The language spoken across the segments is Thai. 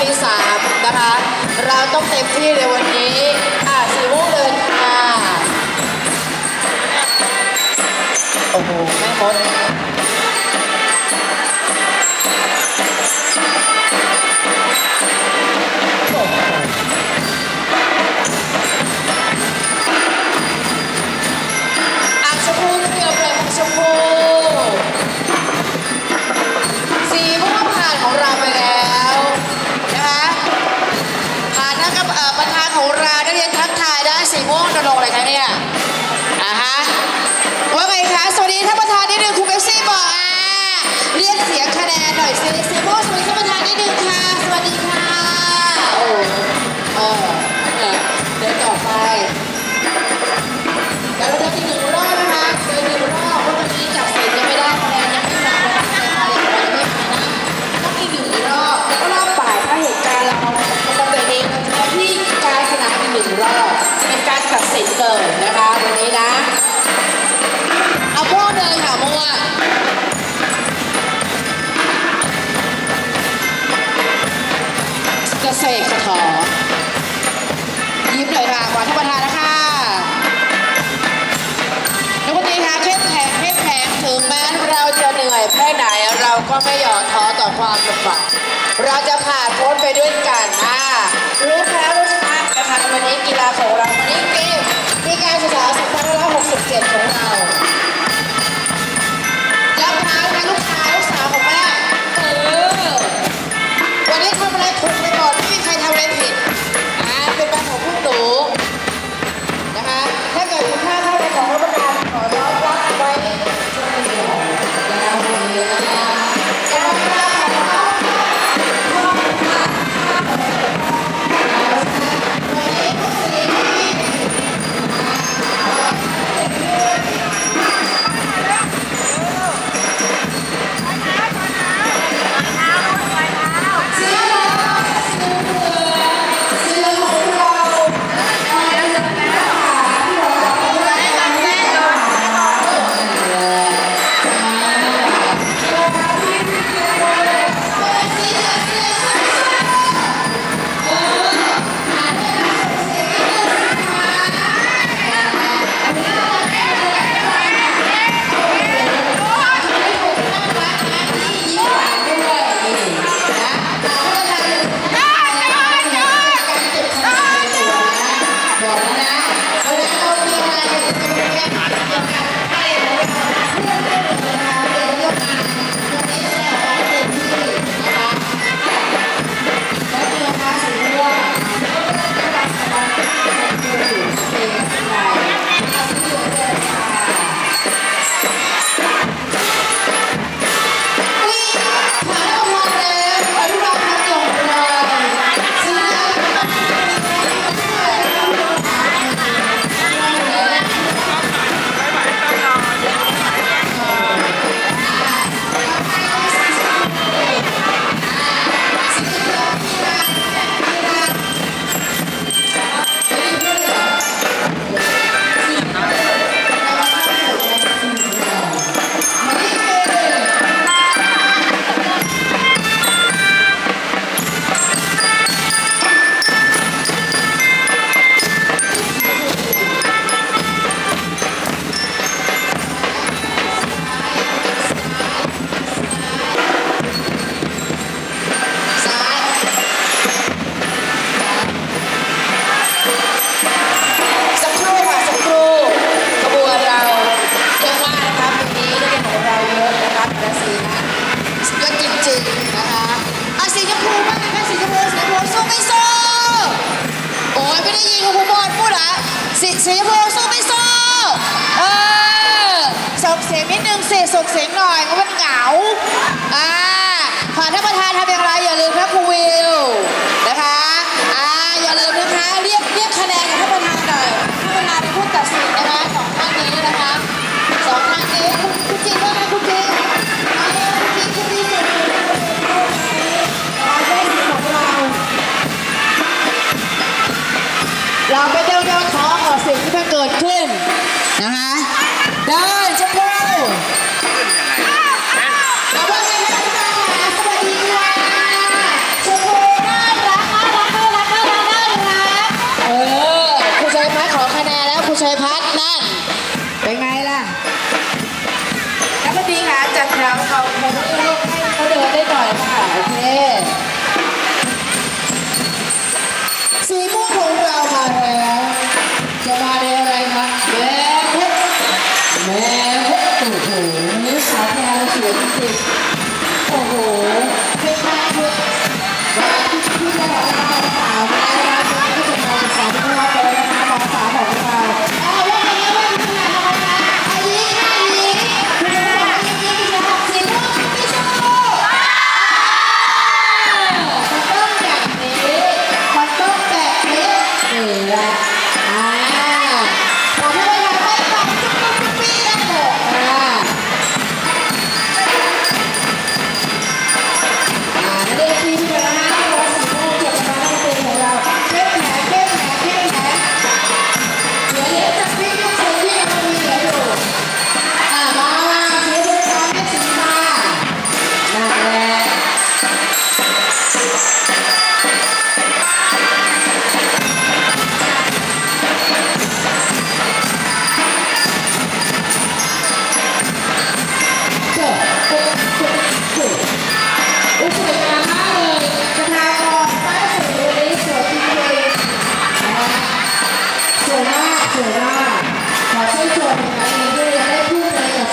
ปีสามนะคะ เราต้องเต็มที่เลยวันนี้อะสีม่วงเดินมาโอ้โหแม่มด นิดนึงคุณเบปซี่บอกอะเรียกเสียงคะแนนหน่อยสิเสียงพวกสมัยสมรทานนิดนึงค่ะ สวัสดีค่ะ โอ้โอ้ เอกสถอยิ้มหน่อยค่ะขอท่านประธานนะคะนักดนตรีคะแข่มแข็งเข้แข็งถึงแม้เราจะเหนื่อยแค่ไหนเราก็ไม่ย่อท้อต่อความลำบากเราจะผ่านพ้นไปด้วยกันอ่ารู้แพ้รู้ชนะนะคะวันนี้กีฬาของเราวันนี้เกมที่การศึกษา2567ของเรา สีชมพูสู้ไม่สู้เออส่งเสียงนิดนึงเสิส่งเสียงหน่อยเพาะมันเหงาอ่าผ่านท่านประธานทำอย่างไรอย่าลืมพระครูวี Yeah.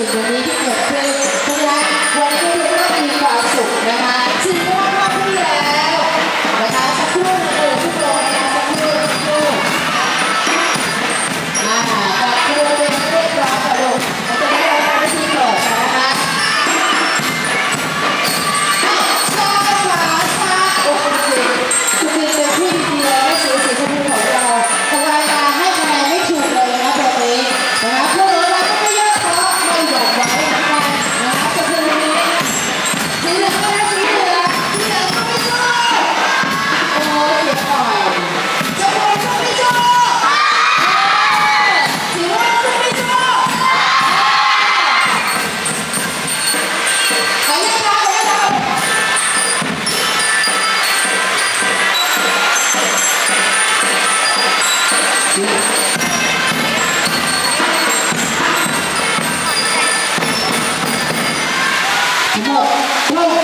ใน